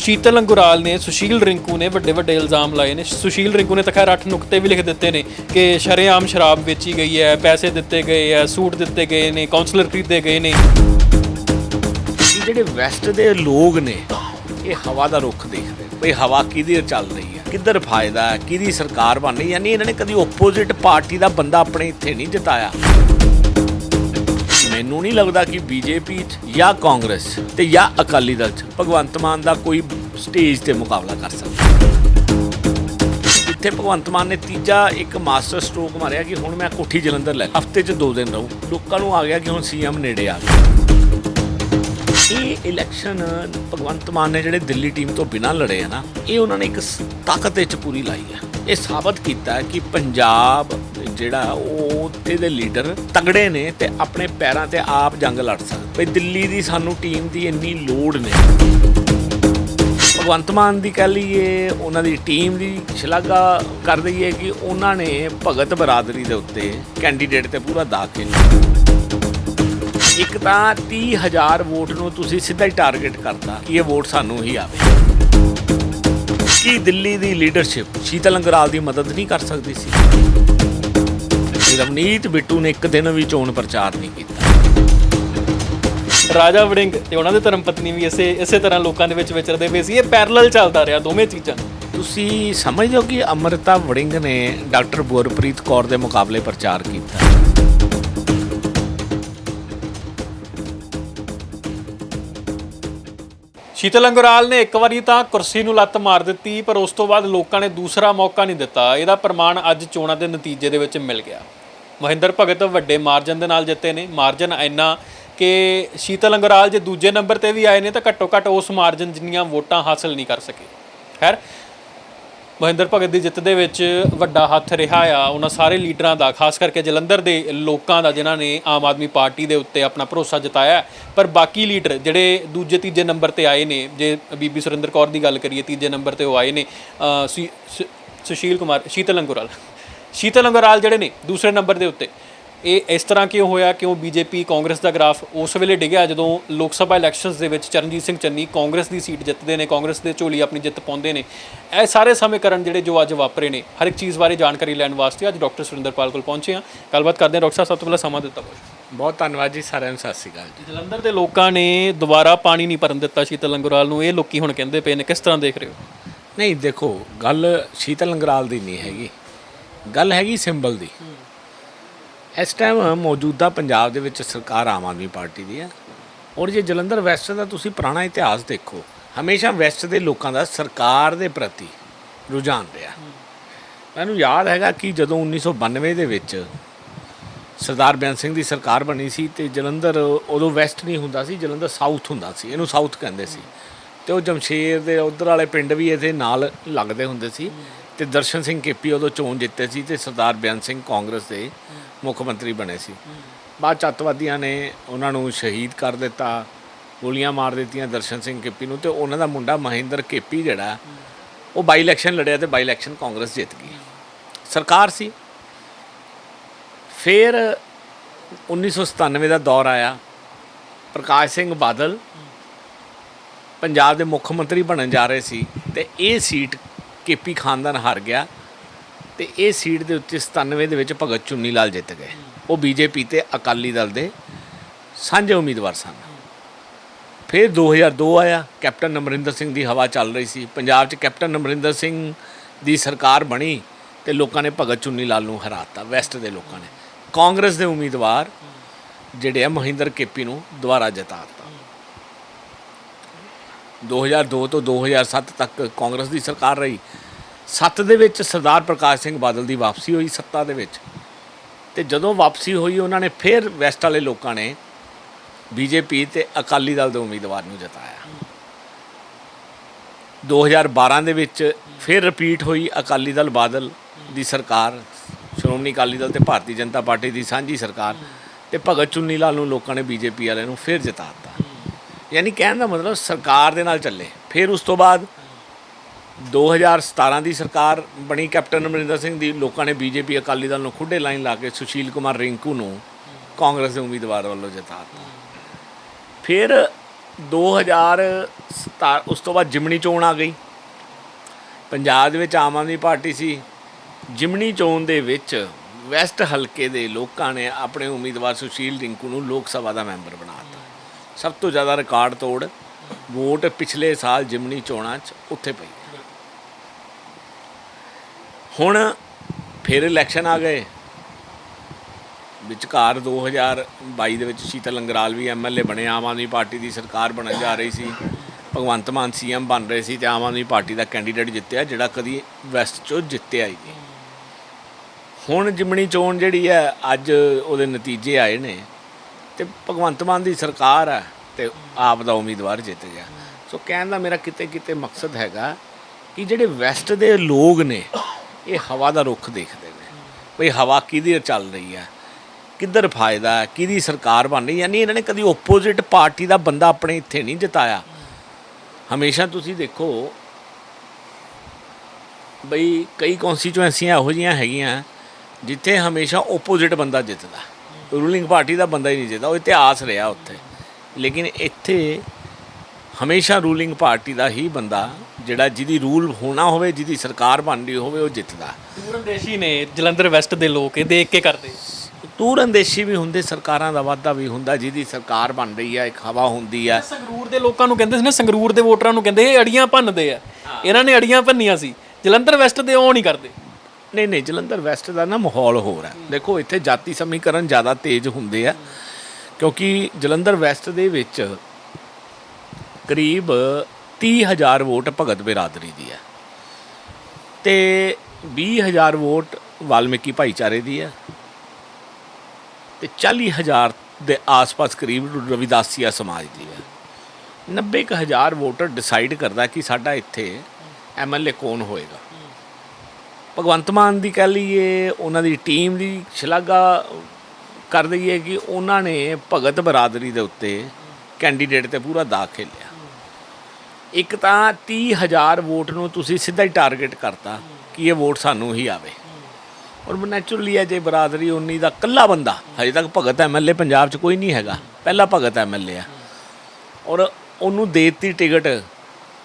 ਸ਼ੀਤਲ ਅੰਗੁਰਾਲ ਨੇ, ਸੁਸ਼ੀਲ ਰਿੰਕੂ ਨੇ ਵੱਡੇ ਵੱਡੇ ਇਲਜ਼ਾਮ ਲਾਏ ਨੇ। ਸੁਸ਼ੀਲ ਰਿੰਕੂ ਨੇ ਤਾਂ ਖੈਰ ਅੱਠ ਨੁਕਤੇ ਵੀ ਲਿਖ ਦਿੱਤੇ ਨੇ ਕਿ ਸ਼ਰੇਆਮ ਸ਼ਰਾਬ ਵੇਚੀ ਗਈ ਹੈ, ਪੈਸੇ ਦਿੱਤੇ ਗਏ ਹੈ, ਸੂਟ ਦਿੱਤੇ ਗਏ ਨੇ ਕਾਉਂਸਲਰ ਖਰੀਦੇ ਗਏ ਨੇ। ਜਿਹੜੇ ਵੈਸਟ ਦੇ ਲੋਕ ਨੇ, ਇਹ ਹਵਾ ਦਾ ਰੁੱਖ ਦੇਖਦੇ ਨੇ। ਬਈ ਹਵਾ ਕਿਹਦੀ ਚੱਲ ਰਹੀ ਹੈ, ਕਿੱਧਰ ਫਾਇਦਾ ਹੈ, ਕਿਹਦੀ ਸਰਕਾਰ ਬਣ ਰਹੀ ਯਾਨੀ ਇਹਨਾਂ ਨੇ ਕਦੀ ਓਪੋਜ਼ਿਟ ਪਾਰਟੀ ਦਾ ਬੰਦਾ ਆਪਣੇ ਇੱਥੇ ਨਹੀਂ ਜਿਤਾਇਆ। ਮੈਨੂੰ ਨਹੀਂ ਲੱਗਦਾ ਕਿ ਬੀਜੇਪੀ ਜਾਂ ਕਾਂਗਰਸ ਤੇ ਜਾਂ ਅਕਾਲੀ ਦਲ ਚ ਭਗਵੰਤ ਮਾਨ ਦਾ ਕੋਈ ਸਟੇਜ ਤੇ ਮੁਕਾਬਲਾ ਕਰ ਸਕਦਾ। ਇੱਥੇ ਭਗਵੰਤ ਮਾਨ ਨੇ ਤੀਜਾ ਇੱਕ ਮਾਸਟਰ ਸਟ੍ਰੋਕ ਮਾਰਿਆ ਕਿ ਹੁਣ ਮੈਂ ਕੋਠੀ ਜਲੰਧਰ ਲੈ ਹਫ਼ਤੇ 'ਚ ਦੋ ਦਿਨ ਰਹੂੰ। ਲੋਕਾਂ ਨੂੰ ਆ ਗਿਆ ਕਿ ਹੁਣ ਸੀਐਮ ਨੇੜੇ ਆ ਗਿਆ ਇਹ ਇਲੈਕਸ਼ਨ ਭਗਵੰਤ ਮਾਨ ਨੇ ਜਿਹੜੇ ਦਿੱਲੀ ਟੀਮ ਤੋਂ ਬਿਨਾਂ ਲੜੇ ਆ ਨਾ, ਇਹ ਉਹਨਾਂ ਨੇ ਇੱਕ ਤਾਕਤ ਵਿੱਚ ਪੂਰੀ ਲਾਈ ਹੈ ਇਹ ਸਾਬਤ ਕੀਤਾ ਕਿ ਪੰਜਾਬ ਜਿਹੜਾ ਉਹ ਇਹਦੇ ਲੀਡਰ ਤਗੜੇ ਨੇ ਤੇ ਆਪਣੇ ਪੈਰਾਂ ਤੇ ਆਪ ਜੰਗ ਲੜ ਸਕਦੇ। ਬਈ ਦਿੱਲੀ ਦੀ ਸਾਨੂੰ ਟੀਮ ਦੀ ਇੰਨੀ ਲੋੜ ਨਹੀਂ ਭਗਵੰਤ ਮਾਨ ਦੀ ਕਹਿ ਲਈਏ, ਉਹਨਾਂ ਦੀ ਟੀਮ ਦੀ ਸ਼ਲਾਘਾ ਕਰ ਦਈਏ ਕਿ ਉਹਨਾਂ ਨੇ ਭਗਤ ਬਰਾਦਰੀ ਦੇ ਉੱਤੇ ਕੈਂਡੀਡੇਟ ਤੇ ਪੂਰਾ ਦਾ ਕੇ ਇੱਕ ਤਾਂ 30000 ਵੋਟ ਨੂੰ ਤੁਸੀਂ ਸਿੱਧਾ ਹੀ ਟਾਰਗੇਟ ਕਰਤਾ ਕਿ ਇਹ ਵੋਟ ਸਾਨੂੰ ਹੀ ਆਵੇ। ਕੀ ਦਿੱਲੀ ਦੀ ਲੀਡਰਸ਼ਿਪ ਸ਼ੀਤਲ ਅੰਗਰਾਲ ਦੀ ਮਦਦ ਨਹੀਂ ਕਰ ਸਕਦੀ ਸੀ? ਰਵਨੀਤ ਬਿੱਟੂ ਨੇ ਇੱਕ ਦਿਨ ਵੀ ਚੋਣ ਪ੍ਰਚਾਰ ਨਹੀਂ ਕੀਤਾ। ਰਾਜਾ ਵੜਿੰਗ ਤੇ ਉਹਨਾਂ ਦੇ ਧਰਮ ਪਤਨੀ ਵੀ ਇਸੇ ਇਸੇ ਤਰ੍ਹਾਂ ਲੋਕਾਂ ਦੇ ਵਿੱਚ ਵਿਚਰਦੇ ਪਏ ਸੀ। ਇਹ ਪੈਰਲਲ ਚੱਲਦਾ ਰਿਹਾ ਦੋਵੇਂ ਚੀਜ਼ਾਂ ਤੁਸੀਂ ਸਮਝਦੇ ਹੋ ਕਿ ਅਮਰਿਤਾ ਵੜਿੰਗ ਨੇ ਡਾਕਟਰ ਗੁਰਪ੍ਰੀਤ ਕੌਰ ਦੇ ਮੁਕਾਬਲੇ ਪ੍ਰਚਾਰ ਕੀਤਾ? ਸ਼ੀਤਲ ਅੰਗੁਰਾਲ ਨੇ ਇੱਕ ਵਾਰੀ ਤਾਂ ਕੁਰਸੀ ਨੂੰ ਲੱਤ ਮਾਰ ਦਿੱਤੀ ਪਰ ਉਸ ਤੋਂ ਬਾਅਦ ਲੋਕਾਂ ਨੇ ਦੂਸਰਾ ਮੌਕਾ ਨਹੀਂ ਦਿੱਤਾ। ਇਹਦਾ ਪ੍ਰਮਾਣ ਅੱਜ ਚੋਣਾਂ ਦੇ ਨਤੀਜੇ ਦੇ ਵਿੱਚ ਮਿਲ ਗਿਆ। ਮਹਿੰਦਰ ਭਗਤ ਵੱਡੇ ਮਾਰਜਨ ਦੇ ਨਾਲ ਜਿੱਤੇ ਨੇ। ਮਾਰਜਨ ਇੰਨਾ ਕਿ ਸ਼ੀਤਲ ਅੰਗੁਰਾਲ ਜੇ ਦੂਜੇ ਨੰਬਰ ਤੇ ਵੀ ਆਏ ਨੇ ਤਾਂ ਘੱਟੋ ਘੱਟ ਉਸ ਮਾਰਜਨ ਜਿੰਨੀਆਂ ਵੋਟਾਂ ਹਾਸਲ ਨਹੀਂ ਕਰ ਸਕੇ। ਖੈਰ, ਮਹਿੰਦਰ ਭਗਤ ਦੀ ਜਿੱਤ ਦੇ ਵਿੱਚ ਵੱਡਾ ਹੱਥ ਰਿਹਾ ਆ। ਉਹਨਾਂ ਸਾਰੇ ਲੀਡਰਾਂ ਦਾ, ਖਾਸ ਕਰਕੇ ਜਲੰਧਰ ਦੇ ਲੋਕਾਂ ਦਾ, ਜਿਨ੍ਹਾਂ ਨੇ ਆਮ ਆਦਮੀ ਪਾਰਟੀ ਦੇ ਉੱਤੇ ਆਪਣਾ ਭਰੋਸਾ ਜਤਾਇਆ ਪਰ ਬਾਕੀ ਲੀਡਰ ਜਿਹੜੇ ਦੂਜੇ, ਤੀਜੇ ਨੰਬਰ ਤੇ ਆਏ ਨੇ, ਜੇ ਬੀਬੀ ਸੁਰਿੰਦਰ ਕੌਰ ਦੀ ਗੱਲ ਕਰੀਏ, ਤੀਜੇ ਨੰਬਰ ਤੇ ਉਹ ਆਏ ਨੇ ਸੁਸ਼ੀਲ ਕੁਮਾਰ, ਸ਼ੀਤਲ ਅੰਗੁਰਾਲ। ਸ਼ੀਤਲ ਅੰਗੁਰਾਲ ਜਿਹੜੇ ਨੇ ਦੂਸਰੇ ਨੰਬਰ ਦੇ ਉੱਤੇ। ਇਹ ਇਸ ਤਰ੍ਹਾਂ ਕਿਉਂ ਹੋਇਆ? ਕਿਉਂ ਬੀਜੇਪੀ ਕਾਂਗਰਸ ਦਾ ਗ੍ਰਾਫ ਉਸ ਵੇਲੇ ਡਿੱਗਿਆ ਜਦੋਂ ਲੋਕ ਸਭਾ ਇਲੈਕਸ਼ਨਸ ਦੇ ਵਿੱਚ ਚਰਨਜੀਤ ਸਿੰਘ ਚੰਨੀ ਕਾਂਗਰਸ ਦੀ ਸੀਟ ਜਿੱਤਦੇ ਨੇ ਕਾਂਗਰਸ ਦੇ ਝੋਲੀ ਆਪਣੀ ਜਿੱਤ ਪਾਉਂਦੇ ਨੇ। ਇਹ ਸਾਰੇ ਸਮੀਕਰਨ ਜਿਹੜੇ ਜੋ ਅੱਜ ਵਾਪਰੇ ਨੇ ਹਰ ਇੱਕ ਚੀਜ਼ ਬਾਰੇ ਜਾਣਕਾਰੀ ਲੈਣ ਵਾਸਤੇ ਅੱਜ ਡਾਕਟਰ ਸੁਰਿੰਦਰਪਾਲ ਕੋਲ ਪਹੁੰਚੇ ਹਾਂ। ਗੱਲਬਾਤ ਕਰਦੇ ਹਾਂ। ਡਾਕਟਰ ਸਾਹਿਬ ਸਭ ਤੋਂ ਪਹਿਲਾਂ ਸਮਾਂ ਦਿੱਤਾ ਬਹੁਤ। ਬਹੁਤ ਧੰਨਵਾਦ ਜੀ ਸਾਰਿਆਂ ਨੂੰ ਸਤਿ ਸ਼੍ਰੀ ਅਕਾਲ ਜੀ। ਜਲੰਧਰ ਦੇ ਲੋਕਾਂ ਨੇ ਦੁਬਾਰਾ ਪਾਣੀ ਨਹੀਂ ਭਰਨ ਦਿੱਤਾ ਸ਼ੀਤਲ ਅੰਗੁਰਾਲ ਨੂੰ। ਇਹ ਲੋਕੀ ਹੁਣ ਕਹਿੰਦੇ ਪਏ ਨੇ ਕਿਸ ਤਰ੍ਹਾਂ ਦੇਖ ਰਹੇ ਹੋ? ਨਹੀਂ ਦੇਖੋ ਗੱਲ ਸ਼ੀਤਲ ਅੰਗਰਾਲ ਦੀ ਨਹੀਂ ਹੈਗੀ। ਗੱਲ ਹੈਗੀ ਸਿੰਬਲ ਦੀ। ਇਸ ਟਾਈਮ ਮੌਜੂਦਾ ਪੰਜਾਬ ਦੇ ਵਿੱਚ ਸਰਕਾਰ ਆਮ ਆਦਮੀ ਪਾਰਟੀ ਦੀ ਹੈ। ਔਰ ਜੇ ਜਲੰਧਰ ਵੈਸਟ ਦਾ ਤੁਸੀਂ ਪੁਰਾਣਾ ਇਤਿਹਾਸ ਦੇਖੋ ਹਮੇਸ਼ਾ ਵੈਸਟ ਦੇ ਲੋਕਾਂ ਦਾ ਸਰਕਾਰ ਦੇ ਪ੍ਰਤੀ ਰੁਝਾਨ ਰਿਹਾ। ਮੈਨੂੰ ਯਾਦ ਹੈਗਾ ਕਿ ਜਦੋਂ 1992 ਦੇ ਵਿੱਚ ਸਰਦਾਰ ਬਿਆਨ ਸਿੰਘ ਦੀ ਸਰਕਾਰ ਬਣੀ ਸੀ ਤੇ ਜਲੰਧਰ ਉਦੋਂ ਵੈਸਟ ਨਹੀਂ ਹੁੰਦਾ ਸੀ ਜਲੰਧਰ ਸਾਊਥ ਹੁੰਦਾ ਸੀ ਇਹਨੂੰ ਸਾਊਥ ਕਹਿੰਦੇ ਸੀ। ਤੇ ਉਹ ਜਮਸ਼ੇਰ ਦੇ ਉਧਰ ਵਾਲੇ ਪਿੰਡ ਵੀ ਇਹਦੇ ਨਾਲ ਲੱਗਦੇ ਹੁੰਦੇ ਸੀ। ਤੇ ਦਰਸ਼ਨ ਸਿੰਘ ਕੇਪੀ ਉਦੋਂ ਚੋਣ ਜਿੱਤੇ ਸੀ ਤੇ ਸਰਦਾਰ ਬਿਆਨ ਸਿੰਘ ਕਾਂਗਰਸ ਦੇ ਮੁੱਖ ਮੰਤਰੀ ਬਣੇ ਸੀ। ਬਾਅਦ ਚ ਅੱਤਵਾਦੀਆਂ ਨੇ ਉਹਨਾਂ ਨੂੰ ਸ਼ਹੀਦ ਕਰ ਦਿੱਤਾ, ਗੋਲੀਆਂ ਮਾਰ ਦਿੱਤੀਆਂ ਦਰਸ਼ਨ ਸਿੰਘ ਕੇਪੀ ਨੂੰ ਤੇ ਉਹਨਾਂ ਦਾ ਮੁੰਡਾ ਮਹਿੰਦਰ ਕੇਪੀ ਜਿਹੜਾ, ਉਹ ਬਾਈ ਇਲੈਕਸ਼ਨ ਲੜਿਆ ਤੇ ਬਾਈ ਇਲੈਕਸ਼ਨ ਕਾਂਗਰਸ ਜਿੱਤ ਗਈ। ਸਰਕਾਰ ਸੀ। ਫਿਰ 1997 ਦਾ ਦੌਰ ਆਇਆ। ਪ੍ਰਕਾਸ਼ ਸਿੰਘ ਬਾਦਲ ਪੰਜਾਬ ਦੇ ਮੁੱਖ ਮੰਤਰੀ ਬਣਨ ਜਾ ਰਹੇ ਸੀ ਤੇ ਇਹ ਸੀਟ ਕੇਪੀ ਖਾਨਦਾਨ ਹਾਰ ਗਿਆ ਤੇ ਇਹ ਸੀਟ ਦੇ ਉੱਤੇ 97 ਦੇ ਵਿੱਚ ਭਗਤ ਚੁੰਨੀ ਲਾਲ ਜਿੱਤ ਗਏ। ਉਹ ਬੀਜੇਪੀ ਤੇ ਅਕਾਲੀ ਦਲ ਦੇ ਸਾਂਝੇ ਉਮੀਦਵਾਰ ਸਨ। ਫਿਰ 2002 ਆਇਆ, ਕੈਪਟਨ ਅਮਰਿੰਦਰ ਸਿੰਘ ਦੀ ਹਵਾ ਚੱਲ ਰਹੀ ਸੀ। ਪੰਜਾਬ 'ਚ ਕੈਪਟਨ ਅਮਰਿੰਦਰ ਸਿੰਘ ਦੀ ਸਰਕਾਰ ਬਣੀ ਤੇ ਲੋਕਾਂ ਨੇ ਭਗਤ ਚੁੰਨੀ ਲਾਲ ਨੂੰ ਹਰਾਤਾ, ਵੈਸਟ ਦੇ ਲੋਕਾਂ ਨੇ। ਕਾਂਗਰਸ ਦੇ ਉਮੀਦਵਾਰ ਜਿਹੜੇ ਆ ਮਹਿੰਦਰ ਕੇਪੀ ਨੂੰ ਦੁਬਾਰਾ ਜਿਤਾਤਾ 2002 ਤੋਂ 2007 ਤੱਕ ਕਾਂਗਰਸ ਦੀ ਸਰਕਾਰ ਰਹੀ। 7 ਦੇ ਵਿੱਚ ਸਰਦਾਰ ਪ੍ਰਕਾਸ਼ ਸਿੰਘ ਬਾਦਲ ਦੀ ਵਾਪਸੀ ਹੋਈ ਸੱਤਾ ਦੇ ਵਿੱਚ। ਤੇ ਜਦੋਂ ਵਾਪਸੀ ਹੋਈ, ਉਹਨਾਂ ਨੇ ਫਿਰ ਵੈਸਟ ਵਾਲੇ ਲੋਕਾਂ ਨੇ ਬੀਜੇਪੀ ਤੇ ਅਕਾਲੀ ਦਲ ਦੇ ਉਮੀਦਵਾਰ ਨੂੰ ਜਿਤਾਇਆ। 2012 ਦੇ ਵਿੱਚ ਫਿਰ ਰਿਪੀਟ ਹੋਈ ਅਕਾਲੀ ਦਲ ਬਾਦਲ ਦੀ ਸਰਕਾਰ, ਸ਼੍ਰੋਮਣੀ ਅਕਾਲੀ ਦਲ ਤੇ ਭਾਰਤੀ ਜਨਤਾ ਪਾਰਟੀ ਦੀ ਸਾਂਝੀ ਸਰਕਾਰ ਤੇ ਭਗਤ ਚੁੰਨੀ ਲਾਲ ਨੂੰ ਲੋਕਾਂ ਨੇ ਬੀਜੇਪੀ ਵਾਲਿਆਂ ਨੂੰ ਫਿਰ ਜਿਤਾਤਾ ਯਾਨੀ ਕਹਿਣ ਦਾ ਮਤਲਬ ਸਰਕਾਰ ਦੇ ਨਾਲ ਚੱਲੇ। ਫਿਰ ਉਸ ਤੋਂ ਬਾਅਦ 2017 ਦੀ ਸਰਕਾਰ ਬਣੀ ਕੈਪਟਨ ਅਮਰਿੰਦਰ ਸਿੰਘ ਦੀ। ਲੋਕਾਂ ਨੇ ਬੀਜੇਪੀ, ਅਕਾਲੀ ਦਲ ਨੂੰ ਖੁੱਡੇ ਲਾਈਨ ਲਾ ਕੇ ਸੁਸ਼ੀਲ ਕੁਮਾਰ ਰਿੰਕੂ ਨੂੰ ਕਾਂਗਰਸ ਦੇ ਉਮੀਦਵਾਰ ਵੱਲੋਂ ਜਿਤਾਤਾ। ਫਿਰ 2017 ਉਸ ਤੋਂ ਬਾਅਦ ਜਿਮਣੀ ਚੋਣ ਆ ਗਈ। ਪੰਜਾਬ ਦੇ ਵਿੱਚ ਆਮ ਆਦਮੀ ਪਾਰਟੀ ਸੀ। ਜਿਮਣੀ ਚੋਣ ਦੇ ਵਿੱਚ ਵੈਸਟ ਹਲਕੇ ਦੇ ਲੋਕਾਂ ਨੇ ਆਪਣੇ ਉਮੀਦਵਾਰ ਸੁਸ਼ੀਲ ਰਿੰਕੂ ਨੂੰ ਲੋਕ ਸਭਾ ਦਾ ਮੈਂਬਰ ਬਣਾ ਸਭ ਤੋਂ ਜ਼ਿਆਦਾ ਰਿਕਾਰਡ ਤੋੜ ਵੋਟ ਪਿਛਲੇ ਸਾਲ ਜਿਮਨੀ ਚੋਣਾਂ 'ਚ ਉੱਥੇ ਪਈ। ਹੁਣ ਫਿਰ ਇਲੈਕਸ਼ਨ ਆ ਗਏ। ਵਿਚਕਾਰ 2022 ਦੇ ਵਿੱਚ ਸ਼ੀਤਲ ਲੰਗਰਾਲ ਵੀ ਐਮਐਲਏ ਬਣੇ, ਆਮ ਆਦਮੀ ਪਾਰਟੀ ਦੀ ਸਰਕਾਰ ਬਣਨ ਜਾ ਰਹੀ ਸੀ। ਭਗਵੰਤ ਮਾਨ ਸੀਐਮ ਬਣ ਰਹੇ ਸੀ ਤੇ ਆਮ ਆਦਮੀ ਪਾਰਟੀ ਦਾ ਕੈਂਡੀਡੇਟ ਜਿੱਤਿਆ, ਜਿਹੜਾ ਕਦੀ ਵੈਸਟ ਚੋਂ ਜਿੱਤਿਆ ਹੀ ਨਹੀਂ। ਹੁਣ ਜਿਮਣੀ ਚੋਣ ਜਿਹੜੀ ਹੈ, ਅੱਜ ਉਹਦੇ ਨਤੀਜੇ ਆਏ ਨੇ। ਤੇ ਭਗਵੰਤ ਮਾਨ ਦੀ ਸਰਕਾਰ ਹੈ ਤੇ ਆਪ ਦਾ ਉਮੀਦਵਾਰ ਜਿੱਤ ਗਿਆ। ਸੋ ਕਹਿਣ ਦਾ ਮੇਰਾ ਕਿਤੇ ਕਿਤੇ ਮਕਸਦ ਹੈਗਾ ਕਿ ਜਿਹੜੇ ਵੈਸਟ ਦੇ ਲੋਕ ਨੇ, ਇਹ ਹਵਾ ਦਾ ਰੁਖ ਦੇਖਦੇ ਨੇ। ਭਈ ਹਵਾ ਕਿਹਦੀ ਚੱਲ ਰਹੀ ਹੈ, ਕਿੱਧਰ ਫਾਇਦਾ ਹੈ, ਕਿਹਦੀ ਸਰਕਾਰ ਬਣ ਰਹੀ ਯਾਨੀ ਇਹਨਾਂ ਨੇ ਕਦੀ ਓਪੋਜ਼ਿਟ ਪਾਰਟੀ ਦਾ ਬੰਦਾ ਆਪਣੇ ਇੱਥੇ ਨਹੀਂ ਜਿਤਾਇਆ। ਹਮੇਸ਼ਾ ਤੁਸੀਂ ਦੇਖੋ, ਬਈ ਕਈ ਕੌਨਸਟੀਚੁਐਂਸੀਆਂ ਇਹੋ ਜਿਹੀਆਂ ਹੈਗੀਆਂ, ਜਿੱਥੇ ਹਮੇਸ਼ਾ ਓਪੋਜ਼ਿਟ ਬੰਦਾ ਜਿੱਤਦਾ। ਰੂਲਿੰਗ ਪਾਰਟੀ ਦਾ ਬੰਦਾ ਹੀ ਨਹੀਂ ਜਿੱਤਦਾ ਉਹ ਇਤਿਹਾਸ ਰਿਹਾ ਉੱਥੇ। ਲੇਕਿਨ ਇੱਥੇ ਹਮੇਸ਼ਾ ਰੂਲਿੰਗ ਪਾਰਟੀ ਦਾ ਹੀ ਬੰਦਾ ਜਿਹੜਾ ਜਿਹਦੀ ਰੂਲ ਹੋਣਾ ਹੋਵੇ ਜਿਹਦੀ ਸਰਕਾਰ ਬਣ ਰਹੀ ਹੋਵੇ ਉਹ ਜਿੱਤਦਾ। ਦੂਰੰਦੇਸ਼ੀ ਨੇ ਜਲੰਧਰ ਵੈਸਟ ਦੇ ਲੋਕ ਇਹ ਦੇਖ ਕੇ ਕਰਦੇ। ਦੂਰ ਅੰਦੇਸ਼ੀ ਵੀ ਹੁੰਦੇ ਸਰਕਾਰਾਂ ਦਾ ਵਾਧਾ ਵੀ ਹੁੰਦਾ ਜਿਹਦੀ ਸਰਕਾਰ ਬਣ ਰਹੀ ਹੈ ਇੱਕ ਹਵਾ ਹੁੰਦੀ ਹੈ। ਸੰਗਰੂਰ ਦੇ ਲੋਕਾਂ ਨੂੰ ਕਹਿੰਦੇ ਸੀ ਨਾ ਸੰਗਰੂਰ ਦੇ ਵੋਟਰਾਂ ਨੂੰ ਕਹਿੰਦੇ ਇਹ ਅੜੀਆਂ ਭੰਨਦੇ ਆ। ਇਹਨਾਂ ਨੇ ਅੜੀਆਂ ਭੰਨੀਆਂ ਸੀ। ਜਲੰਧਰ ਵੈਸਟ ਦੇ ਉਹ ਨਹੀਂ ਕਰਦੇ। ਨਹੀਂ ਨਹੀਂ, ਜਲੰਧਰ ਵੈਸਟ ਦਾ ਨਾ ਮਾਹੌਲ ਹੋਰ ਹੈ। ਦੇਖੋ, ਇੱਥੇ ਜਾਤੀ ਸਮੀਕਰਨ ਜ਼ਿਆਦਾ ਤੇਜ਼ ਹੁੰਦੇ ਆ, ਕਿਉਂਕਿ ਜਲੰਧਰ ਵੈਸਟ ਦੇ ਵਿੱਚ ਕਰੀਬ 30000 ਵੋਟ ਭਗਤ ਬਰਾਦਰੀ ਦੀ ਹੈ ਤੇ 20000 ਵੋਟ ਵਾਲਮੀਕੀ ਭਾਈਚਾਰੇ ਦੀ ਹੈ ਤੇ 40000 ਦੇ ਆਸ-ਪਾਸ ਕਰੀਬ ਰਵਿਦਾਸੀਆ ਸਮਾਜ ਦੀ ਹੈ। 90000 ਵੋਟਰ ਡਿਸਾਈਡ ਕਰਦਾ ਕਿ ਸਾਡਾ ਇੱਥੇ ਐਮਐਲਏ ਕੌਣ ਹੋਏਗਾ। ਭਗਵੰਤ ਮਾਨ ਦੀ ਕਹਿ ਲਈਏ, ਉਹਨਾਂ ਦੀ ਟੀਮ ਦੀ ਸ਼ਲਾਘਾ ਕਰ ਦਈਏ ਕਿ ਉਹਨਾਂ ਨੇ ਭਗਤ ਬਰਾਦਰੀ ਦੇ ਉੱਤੇ ਕੈਂਡੀਡੇਟ ਤੇ ਪੂਰਾ ਦਾਅ ਖੇਲਿਆ। ਇੱਕ ਤਾਂ 30000 ਵੋਟ ਨੂੰ ਤੁਸੀਂ ਸਿੱਧਾ ਹੀ ਟਾਰਗੇਟ ਕਰਤਾ ਕਿ ਇਹ ਵੋਟ ਸਾਨੂੰ ਹੀ ਆਵੇ। ਔਰ ਨੈਚੁਰਲੀ ਹੈ, ਜੇ ਬਰਾਦਰੀ ਉਨੀ ਦਾ ਕੱਲਾ ਬੰਦਾ, ਹਜੇ ਤੱਕ ਭਗਤ ਐਮਐਲਏ ਪੰਜਾਬ 'ਚ ਕੋਈ ਨਹੀਂ ਹੈਗਾ, ਪਹਿਲਾ ਭਗਤ ਐਮਐਲਏ ਆ। ਔਰ ਉਹਨੂੰ ਦੇਤੀ ਟਿਕਟ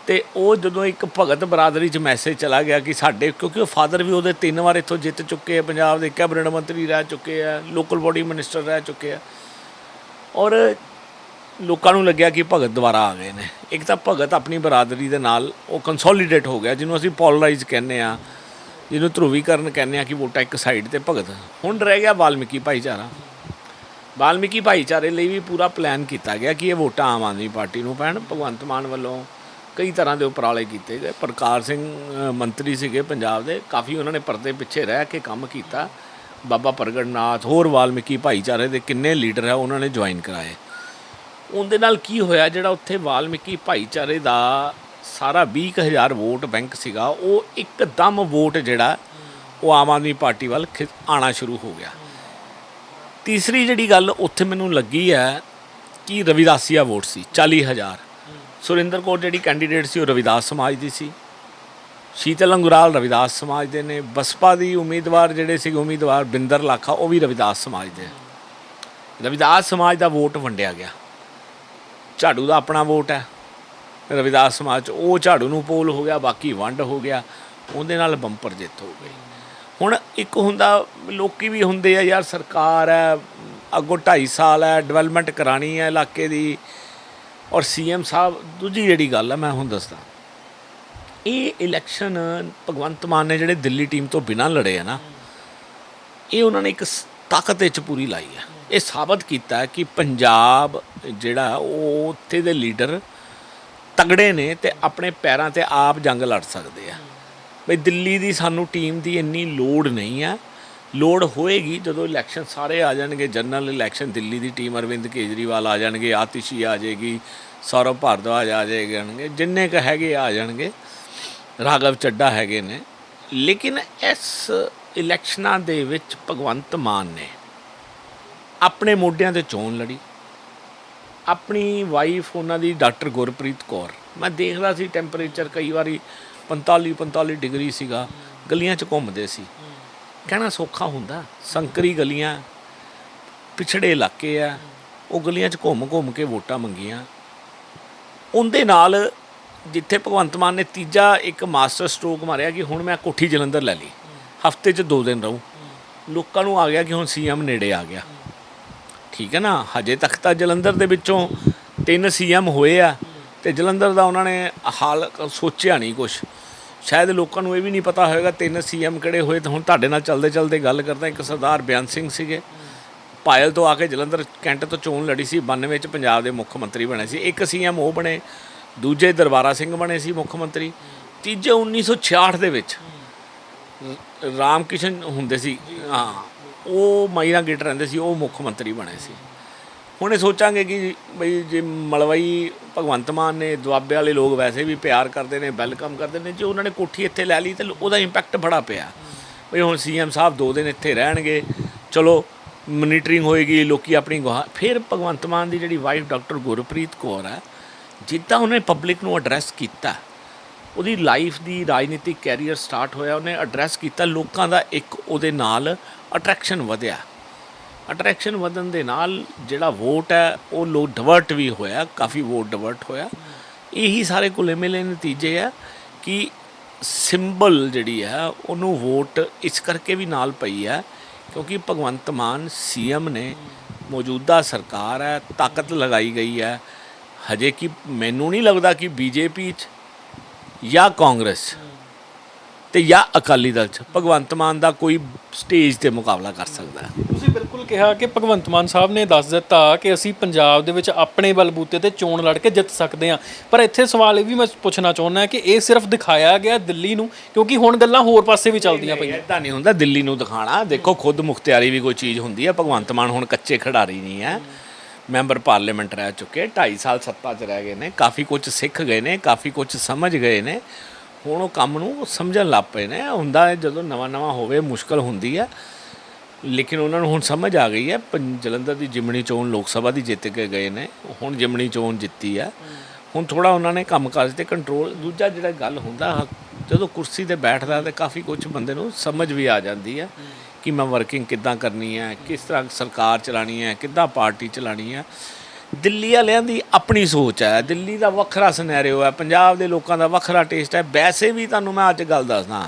ਤੇ ਉਹ ਜਦੋਂ ਇੱਕ ਭਗਤ ਬਰਾਦਰੀ 'ਚ ਮੈਸੇਜ ਚਲਾ ਗਿਆ ਕਿ ਸਾਡੇ, ਕਿਉਂਕਿ ਉਹ ਫਾਦਰ ਵੀ ਉਹਦੇ ਤਿੰਨ ਵਾਰ ਇੱਥੋਂ ਜਿੱਤ ਚੁੱਕੇ ਆ ਪੰਜਾਬ ਦੇ, ਕੈਬਨਿਟ ਮੰਤਰੀ ਰਹਿ ਚੁੱਕੇ ਆ ਲੋਕਲ ਬੋਡੀ ਮਿਨਿਸਟਰ ਰਹਿ ਚੁੱਕੇ ਆ। ਔਰ ਲੋਕਾਂ ਨੂੰ ਲੱਗਿਆ ਕਿ ਭਗਤ ਦੁਬਾਰਾ ਆ ਗਏ ਨੇ। ਇੱਕ ਤਾਂ ਭਗਤ ਆਪਣੀ ਬਰਾਦਰੀ ਦੇ ਨਾਲ ਉਹ ਕੰਸੋਲੀਡੇਟ ਹੋ ਗਿਆ, ਜਿਹਨੂੰ ਅਸੀਂ ਪੋਲਰਾਈਜ਼ ਕਹਿੰਦੇ ਆ, ਜਿਹਨੂੰ ਧਰੂਵੀਕਰਨ ਕਹਿੰਦੇ ਆ ਕਿ ਵੋਟਾਂ ਇੱਕ ਸਾਈਡ ਤੇ ਭਗਤ। ਹੁਣ ਰਹਿ ਗਿਆ ਵਾਲਮੀਕੀ ਭਾਈਚਾਰਾ। ਵਾਲਮੀਕੀ ਭਾਈਚਾਰੇ ਲਈ ਵੀ ਪੂਰਾ ਪਲਾਨ ਕੀਤਾ ਗਿਆ ਕਿ ਇਹ ਵੋਟਾਂ ਆਮ ਆਦਮੀ ਪਾਰਟੀ ਨੂੰ ਪੈਣ, ਭਗਵੰਤ ਮਾਨ ਵੱਲੋਂ ਕਈ ਤਰ੍ਹਾਂ ਦੇ ਉਪਰਾਲੇ ਕੀਤੇ ਗਏ। ਪ੍ਰਕਾਰ ਸਿੰਘ ਮੰਤਰੀ ਸੀਗੇ ਪੰਜਾਬ ਦੇ। ਕਾਫੀ ਉਹਨਾਂ ਨੇ ਪਰਦੇ ਪਿੱਛੇ ਰਹਿ ਕੇ ਕੰਮ ਕੀਤਾ। ਬਾਬਾ ਪ੍ਰਗਟਨਾਥ, ਹੋਰ ਵਾਲਮੀਕੀ ਭਾਈਚਾਰੇ ਦੇ ਕਿੰਨੇ ਲੀਡਰ ਹੈ ਉਹਨਾਂ ਨੇ ਜੁਆਇਨ ਕਰਾਏ। ਉਹਦੇ ਨਾਲ ਕੀ ਹੋਇਆ, ਜਿਹੜਾ ਉੱਥੇ ਵਾਲਮੀਕੀ ਭਾਈਚਾਰੇ ਦਾ ਸਾਰਾ 20000 ਵੋਟ ਬੈਂਕ ਸੀਗਾ, ਉਹ ਇੱਕਦਮ ਵੋਟ ਜਿਹੜਾ, ਉਹ ਆਮ ਆਦਮੀ ਪਾਰਟੀ ਵੱਲ ਖਿ- ਆਉਣਾ ਸ਼ੁਰੂ ਹੋ ਗਿਆ। ਤੀਸਰੀ ਜਿਹੜੀ ਗੱਲ ਉੱਥੇ ਮੈਨੂੰ ਲੱਗੀ ਹੈ, ਕਿ ਰਵਿਦਾਸੀਆ ਵੋਟ ਸੀ 40000 ਸੁਰਿੰਦਰ ਕੌਰ ਜਿਹੜੀ ਕੈਂਡੀਡੇਟ ਸੀ ਉਹ ਰਵਿਦਾਸ ਸਮਾਜ ਦੀ ਸੀ। ਸ਼ੀਤਲ ਅੰਗੁਰਾਲ ਰਵਿਦਾਸ ਸਮਾਜ ਦੇ ਨੇ। ਬਸਪਾ ਦੀ ਉਮੀਦਵਾਰ ਜਿਹੜੇ ਸੀ ਉਮੀਦਵਾਰ ਬਿੰਦਰ ਲਾਖਾ, ਉਹ ਵੀ ਰਵਿਦਾਸ ਸਮਾਜ ਦੇ। ਰਵਿਦਾਸ ਸਮਾਜ ਦਾ ਵੋਟ ਵੰਡਿਆ ਗਿਆ। ਝਾੜੂ ਦਾ ਆਪਣਾ ਵੋਟ ਹੈ। ਰਵਿਦਾਸ ਸਮਾਜ 'ਚ ਉਹ ਝਾੜੂ ਨੂੰ ਪੋਲ ਹੋ ਗਿਆ, ਬਾਕੀ ਵੰਡ ਹੋ ਗਿਆ। ਉਹਦੇ ਨਾਲ ਬੰਪਰ ਜਿੱਤ ਹੋ ਗਈ। ਹੁਣ ਇੱਕ ਹੁੰਦਾ, ਲੋਕੀ ਵੀ ਹੁੰਦੇ ਆ, ਯਾਰ ਸਰਕਾਰ ਹੈ, ਅੱਗੋਂ 2.5 ਸਾਲ ਹੈ ਡਿਵੈਲਪਮੈਂਟ ਕਰਾਣੀ ਹੈ ਇਲਾਕੇ ਦੀ। ਔਰ ਸੀਐਮ ਸਾਹਿਬ, ਦੂਜੀ ਜਿਹੜੀ ਗੱਲ ਹੈ ਮੈਂ ਹੁਣ ਦੱਸਦਾ। ਇਹ ਇਲੈਕਸ਼ਨ ਭਗਵੰਤ ਮਾਨ ਨੇ ਜਿਹੜੇ ਦਿੱਲੀ ਟੀਮ ਤੋਂ ਬਿਨਾਂ ਲੜੇ ਆ ਨਾ, ਇਹ ਉਹਨਾਂ ਨੇ ਇੱਕ ਤਾਕਤ ਵਿੱਚ ਪੂਰੀ ਲਾਈ ਹੈ ਇਹ ਸਾਬਤ ਕੀਤਾ ਕਿ ਪੰਜਾਬ ਜਿਹੜਾ, ਉਹ ਉੱਥੇ ਦੇ ਲੀਡਰ ਤਗੜੇ ਨੇ ਤੇ ਆਪਣੇ ਪੈਰਾਂ ਤੇ ਆਪ ਜੰਗ ਲੜ ਸਕਦੇ ਆ। ਬਈ ਦਿੱਲੀ ਦੀ ਸਾਨੂੰ ਟੀਮ ਦੀ ਇੰਨੀ ਲੋੜ ਨਹੀਂ ਆ ਲੋੜ ਹੋਏਗੀ ਜਦੋਂ ਇਲੈਕਸ਼ਨ ਸਾਰੇ ਆ ਜਾਣਗੇ ਜਨਰਲ ਇਲੈਕਸ਼ਨ ਦਿੱਲੀ ਦੀ ਟੀਮ ਅਰਵਿੰਦ ਕੇਜਰੀਵਾਲ ਆ ਜਾਣਗੇ, ਆਤਿਸ਼ੀ ਆ ਜਾਏਗੀ, ਸੌਰਵ ਭਾਰਦਵਾਜ ਆ ਜਾਏਗੇ ਜਿੰਨੇ ਕ ਹੈਗੇ ਆ ਜਾਣਗੇ, ਰਾਘਵ ਚੱਡਾ ਹੈਗੇ ਨੇ। ਲੇਕਿਨ ਇਸ ਇਲੈਕਸ਼ਨਾਂ ਦੇ ਵਿੱਚ ਭਗਵੰਤ ਮਾਨ ਨੇ ਆਪਣੇ ਮੋਢਿਆਂ ਤੇ ਚੋਣ ਲੜੀ। ਆਪਣੀ ਵਾਈਫ ਉਹਨਾਂ ਦੀ ਡਾਕਟਰ ਗੁਰਪ੍ਰੀਤ ਕੌਰ। ਮੈਂ ਦੇਖਦਾ ਸੀ ਟੈਂਪਰੇਚਰ ਕਈ ਵਾਰੀ 45 45 ਡਿਗਰੀ ਸੀਗਾ, ਗਲੀਆਂ 'ਚ ਘੁੰਮਦੇ ਸੀ। ਕਹਿਣਾ ਸੌਖਾ ਹੁੰਦਾ। ਸੰਕਰੀ ਗਲੀਆਂ, ਪਿਛੜੇ ਇਲਾਕੇ ਆ, ਉਹ ਗਲੀਆਂ 'ਚ ਘੁੰਮ ਘੁੰਮ ਕੇ ਵੋਟਾਂ ਮੰਗੀਆਂ। ਉਹਦੇ ਨਾਲ ਜਿੱਥੇ ਭਗਵੰਤ ਮਾਨ ਨੇ ਤੀਜਾ ਇੱਕ ਮਾਸਟਰ ਸਟ੍ਰੋਕ ਮਾਰਿਆ ਕਿ ਹੁਣ ਮੈਂ ਕੋਠੀ ਜਲੰਧਰ ਲੈ ਲਈ। ਹਫ਼ਤੇ 'ਚ ਦੋ ਦਿਨ ਰਹੂੰ। ਲੋਕਾਂ ਨੂੰ ਆ ਗਿਆ ਕਿ ਹੁਣ ਸੀਐਮ ਨੇੜੇ ਆ ਗਿਆ। ਠੀਕ ਹੈ ਨਾ? ਹਜੇ ਤੱਕ ਤਾਂ ਜਲੰਧਰ ਦੇ ਵਿੱਚੋਂ ਤਿੰਨ ਸੀਐਮ ਹੋਏ ਆ ਤੇ ਜਲੰਧਰ ਦਾ ਉਹਨਾਂ ਨੇ ਹਾਲ ਸੋਚਿਆ ਨਹੀਂ ਕੁਝ ਸ਼ਾਇਦ ਲੋਕਾਂ ਨੂੰ ਇਹ ਵੀ ਨਹੀਂ ਪਤਾ ਹੋਵੇਗਾ ਤਿੰਨ ਸੀਐਮ ਕਿਹੜੇ ਹੋਏ ਤਾਂ ਹੁਣ ਤੁਹਾਡੇ ਨਾਲ ਚੱਲਦੇ ਚੱਲਦੇ ਗੱਲ ਕਰਦਾ ਇੱਕ ਸਰਦਾਰ ਬਿਆਨ ਸਿੰਘ ਸੀਗੇ। ਪਾਇਲ ਤੋਂ ਆ ਕੇ ਜਲੰਧਰ ਕੈਂਟ ਤੋਂ ਚੋਣ ਲੜੀ ਸੀ 92 ਚ ਪੰਜਾਬ ਦੇ ਮੁੱਖ ਮੰਤਰੀ ਬਣੇ ਸੀ। ਇੱਕ ਸੀਐਮ ਉਹ ਬਣੇ, ਦੂਜੇ ਦਰਬਾਰਾ ਸਿੰਘ ਬਣੇ ਸੀ ਮੁੱਖ ਮੰਤਰੀ। ਤੀਜੇ 1966 ਦੇ ਵਿੱਚ ਰ- ਰਾਮ ਕਿਸ਼ਨ ਹੁੰਦੇ ਸੀ, ਹਾਂ, ਉਹ ਮਾਈਰਾ ਗੇਟ ਰਹਿੰਦੇ ਸੀ, ਉਹ ਮੁੱਖ ਮੰਤਰੀ ਬਣੇ ਸੀ। ਹੁਣ ਇਹ ਸੋਚਾਂਗੇ ਕਿ ਬਈ ਜੇ ਮਲਵਈ, ਭਗਵੰਤ ਮਾਨ ਨੇ, ਦੁਆਬੇ ਵਾਲੇ ਲੋਕ ਵੈਸੇ ਵੀ ਪਿਆਰ ਕਰਦੇ ਨੇ, ਵੈਲਕਮ ਕਰਦੇ ਨੇ, ਜੇ ਉਹਨਾਂ ਨੇ ਕੋਠੀ ਇੱਥੇ ਲੈ ਲਈ ਤੇ ਉਹਦਾ ਇੰਪੈਕਟ ਬੜਾ ਪਿਆ। ਬਈ ਹੁਣ ਸੀਐਮ ਸਾਹਿਬ ਦੋ ਦਿਨ ਇੱਥੇ ਰਹਿਣਗੇ, ਚਲੋ ਮੋਨੀਟਰਿੰਗ ਹੋਏਗੀ, ਲੋਕੀ ਆਪਣੀ ਗੁਹਾ, ਫਿਰ ਭਗਵੰਤ ਮਾਨ ਦੀ ਜਿਹੜੀ ਵਾਈਫ ਡਾਕਟਰ ਗੁਰਪ੍ਰੀਤ ਕੌਰ ਹੈ, ਜਿੱਦਾਂ ਉਹਨੇ ਪਬਲਿਕ ਨੂੰ ਐਡਰੈਸ ਕੀਤਾ, ਉਹਦੀ ਲਾਈਫ ਦੀ ਰਾਜਨੀਤਿਕ ਕੈਰੀਅਰ ਸਟਾਰਟ ਹੋਇਆ, ਉਹਨੇ ਐਡਰੈਸ ਕੀਤਾ, ਲੋਕਾਂ ਦਾ ਇੱਕ ਉਹਦੇ ਨਾਲ ਅਟਰੈਕਸ਼ਨ ਵਧਿਆ। ਅਟਰੈਕਸ਼ਨ ਵਧਣ ਦੇ ਨਾਲ ਜਿਹੜਾ ਵੋਟ ਹੈ, ਉਹ ਲੋ ਡਿਵਰਟ ਵੀ ਹੋਇਆ, ਕਾਫੀ ਵੋਟ ਡਿਵਰਟ ਹੋਇਆ। ਇਹੀ ਸਾਰੇ ਕੁੱਲੇ ਮਿਲੇ ਨਤੀਜੇ ਆ ਕਿ ਸਿੰਬਲ ਜਿਹੜੀ ਹੈ, ਉਹਨੂੰ ਵੋਟ ਇਸ ਕਰਕੇ ਵੀ ਨਾਲ ਪਈ ਹੈ, ਕਿਉਂਕਿ ਭਗਵੰਤ ਮਾਨ ਸੀਐਮ ਨੇ ਮੌਜੂਦਾ ਸਰਕਾਰ ਹੈ, ਤਾਕਤ ਲਗਾਈ ਗਈ ਹੈ। ਹਜੇ ਕਿ ਮੈਨੂੰ ਨਹੀਂ ਲੱਗਦਾ ਕਿ ਬੀਜੇਪੀ ਚ ਜਾਂ ਕਾਂਗਰਸ 'ਚ ਤੇ ਜਾਂ ਅਕਾਲੀ ਦਲ ਚ ਭਗਵੰਤ ਮਾਨ ਦਾ ਕੋਈ ਸਟੇਜ ਤੇ ਮੁਕਾਬਲਾ ਕਰ ਸਕਦਾ ਤੁਸੀਂ ਕਿਹਾ ਕਿ ਭਗਵੰਤ ਮਾਨ ਸਾਹਿਬ ਨੇ ਦੱਸ ਦਿੱਤਾ ਕਿ ਅਸੀਂ ਪੰਜਾਬ ਦੇ ਵਿੱਚ ਆਪਣੇ ਬਲਬੂਤੇ ਤੇ ਚੋਣ ਲੜ ਕੇ ਜਿੱਤ ਸਕਦੇ ਹਾਂ। ਪਰ ਇੱਥੇ ਸਵਾਲ ਇਹ ਵੀ ਮੈਂ ਪੁੱਛਣਾ ਚਾਹੁੰਦਾ ਕਿ ਇਹ ਸਿਰਫ ਦਿਖਾਇਆ ਗਿਆ ਦਿੱਲੀ ਨੂੰ, ਕਿਉਂਕਿ ਹੁਣ ਗੱਲਾਂ ਹੋਰ ਪਾਸੇ ਵੀ ਚੱਲਦੀਆਂ ਪਈਆਂ। ਇਦਾਂ ਨਹੀਂ ਹੁੰਦਾ ਦਿੱਲੀ ਨੂੰ ਦਿਖਾਣਾ। ਦੇਖੋ, ਖੁਦ ਮੁਖਤਿਆਰੀ ਵੀ ਕੋਈ ਚੀਜ਼ ਹੁੰਦੀ ਹੈ ਭਗਵੰਤ ਮਾਨ ਹੁਣ ਕੱਚੇ ਖਿਡਾਰੀ ਨਹੀਂ ਹੈ ਮੈਂਬਰ ਪਾਰਲੀਮੈਂਟ ਰਹਿ ਚੁੱਕੇ 2.5 ਸਾਲ ਸੱਤਾ 'ਚ ਰਹਿ ਗਏ ਨੇ। ਕਾਫੀ ਕੁਝ ਸਿੱਖ ਗਏ ਨੇ, ਕਾਫੀ ਕੁਝ ਸਮਝ ਗਏ ਨੇ। ਹੁਣ ਉਹ ਕੰਮ ਨੂੰ ਸਮਝਣ ਲੱਗ ਪਏ ਨੇ। ਹੁੰਦਾ ਜਦੋਂ ਨਵਾਂ ਨਵਾਂ ਹੋਵੇ, ਮੁਸ਼ਕਲ ਹੁੰਦੀ ਹੈ। ਲੇਕਿਨ ਉਹਨਾਂ ਨੂੰ ਹੁਣ ਸਮਝ ਆ ਗਈ ਹੈ, ਪੰ- ਜਲੰਧਰ ਦੀ ਜਿਮਣੀ ਚੋਣ ਲੋਕ ਸਭਾ ਦੀ ਜਿੱਤ ਕੇ ਗਏ ਨੇ, ਹੁਣ ਜਿਮਣੀ ਚੋਣ ਜਿੱਤੀ ਹੈ ਹੁਣ ਥੋੜਾ ਉਹਨਾਂ ਨੇ ਕੰਮਕਾਜ ਤੇ ਕੰਟਰੋਲ ਦੂਜਾ ਜਿਹੜਾ ਗੱਲ ਹੁੰਦਾ ਜਦੋਂ ਕੁਰਸੀ ਤੇ ਬੈਠਦਾ ਤੇ ਕਾਫੀ ਕੁਝ ਬੰਦੇ ਨੂੰ ਸਮਝ ਵੀ ਆ ਜਾਂਦੀ ਹੈ ਕਿ ਮੈਂ ਵਰਕਿੰਗ ਕਿੱਦਾਂ ਕਰਨੀ ਹੈ ਕਿਸ ਤਰ੍ਹਾਂ ਸਰਕਾਰ ਚਲਾਣੀ ਹੈ ਕਿੱਦਾਂ ਪਾਰਟੀ ਚਲਾਣੀ ਹੈ ਦਿੱਲੀ ਵਾਲਿਆਂ ਦੀ ਆਪਣੀ ਸੋਚ ਹੈ ਦਿੱਲੀ ਦਾ ਵੱਖਰਾ ਸਿਨੈਰੀਓ ਹੈ ਪੰਜਾਬ ਦੇ ਲੋਕਾਂ ਦਾ ਵੱਖਰਾ ਟੇਸਟ ਹੈ ਵੈਸੇ ਵੀ ਤੁਹਾਨੂੰ ਮੈਂ ਅੱਜ ਗੱਲ ਦੱਸਦਾ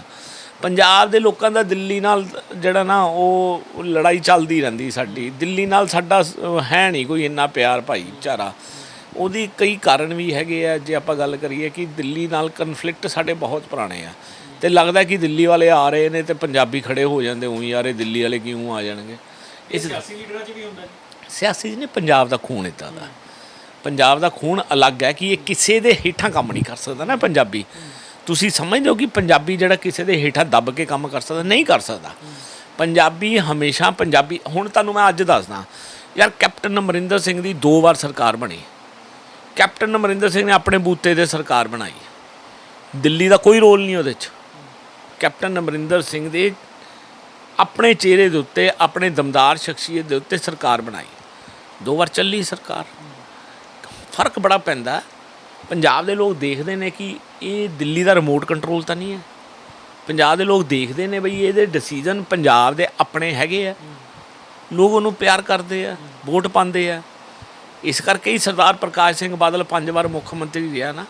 ਪੰਜਾਬ ਦੇ ਲੋਕਾਂ ਦਾ ਦਿੱਲੀ ਨਾਲ ਜਿਹੜਾ ਨਾ ਉਹ ਲੜਾਈ ਚੱਲਦੀ ਰਹਿੰਦੀ ਸਾਡੀ। ਦਿੱਲੀ ਨਾਲ ਸਾਡਾ ਹੈ ਨਹੀਂ ਕੋਈ ਇੰਨਾ ਪਿਆਰ ਭਾਈਚਾਰਾ। ਉਹਦੀ ਕਈ ਕਾਰਨ ਵੀ ਹੈਗੇ ਆ ਜੇ ਆਪਾਂ ਗੱਲ ਕਰੀਏ ਕਿ ਦਿੱਲੀ ਨਾਲ ਕਨਫਲਿਕਟ ਸਾਡੇ ਬਹੁਤ ਪੁਰਾਣੇ ਆ। ਤੇ ਲੱਗਦਾ ਕਿ ਦਿੱਲੀ ਵਾਲੇ ਆ ਰਹੇ ਨੇ ਤੇ ਪੰਜਾਬੀ ਖੜੇ ਹੋ ਜਾਂਦੇ ਉਹੀ ਯਾਰ ਇਹ ਦਿੱਲੀ ਵਾਲੇ ਕਿਉਂ ਆ ਜਾਣਗੇ? ਇਸ ਸਿਆਸੀ ਲੀਡਰਾਂ 'ਚ ਵੀ ਹੁੰਦਾ ਸਿਆਸੀ ਨੇ ਪੰਜਾਬ ਦਾ ਖੂਨ ਇੱਦਾਂ ਦਾ। ਪੰਜਾਬ ਦਾ ਖੂਨ ਅਲੱਗ ਹੈ ਕਿ ਇਹ ਕਿਸੇ ਦੇ ਹੇਠਾਂ ਕੰਮ ਨਹੀਂ ਕਰ ਸਕਦਾ ਨਾ ਪੰਜਾਬੀ। ਤੁਸੀਂ ਸਮਝਦੇ ਹੋ ਕਿ ਪੰਜਾਬੀ ਜਿਹੜਾ ਕਿਸੇ ਦੇ ਹੇਠਾਂ ਦੱਬ ਕੇ ਕੰਮ ਕਰ ਸਕਦਾ, ਨਹੀਂ ਕਰ ਸਕਦਾ। ਪੰਜਾਬੀ ਹਮੇਸ਼ਾ ਪੰਜਾਬੀ, ਹੁਣ ਤੁਹਾਨੂੰ ਮੈਂ ਅੱਜ ਦੱਸਦਾ, ਯਾਰ ਕੈਪਟਨ ਅਮਰਿੰਦਰ ਸਿੰਘ ਦੀ ਦੋ ਵਾਰ ਸਰਕਾਰ ਬਣੀ। ਕੈਪਟਨ ਅਮਰਿੰਦਰ ਸਿੰਘ ਨੇ ਆਪਣੇ ਬੂਤੇ ਦੇ ਸਰਕਾਰ ਬਣਾਈ। ਦਿੱਲੀ ਦਾ ਕੋਈ ਰੋਲ ਨਹੀਂ ਉਹਦੇ 'ਚ। ਕੈਪਟਨ ਅਮਰਿੰਦਰ ਸਿੰਘ ਦੇ ਆਪਣੇ ਚਿਹਰੇ ਦੇ ਉੱਤੇ, ਆਪਣੇ ਦਮਦਾਰ ਸ਼ਖਸੀਅਤ ਦੇ ਉੱਤੇ ਸਰਕਾਰ ਬਣਾਈ। ਦੋ ਵਾਰ ਚੱਲੀ ਸਰਕਾਰ। ਫ਼ਰਕ ਬੜਾ ਪੈਂਦਾ। ਪੰਜਾਬ ਦੇ ਲੋਕ ਦੇਖਦੇ ਨੇ ਕਿ ਇਹ ਦਿੱਲੀ ਦਾ ਰਿਮੋਟ ਕੰਟਰੋਲ ਤਾਂ ਨਹੀਂ ਹੈ। ਪੰਜਾਬ ਦੇ ਲੋਕ ਦੇਖਦੇ ਨੇ ਬਈ ਇਹਦੇ ਡਿਸੀਜਨ ਪੰਜਾਬ ਦੇ ਆਪਣੇ ਹੈਗੇ ਆ। ਲੋਕ ਉਹਨੂੰ ਪਿਆਰ ਕਰਦੇ ਆ, ਵੋਟ ਪਾਉਂਦੇ ਆ। ਇਸ ਕਰਕੇ ਹੀ ਸਰਦਾਰ ਪ੍ਰਕਾਸ਼ ਸਿੰਘ ਬਾਦਲ ਪੰਜ ਵਾਰ ਮੁੱਖ ਮੰਤਰੀ ਰਿਹਾ ਨਾ।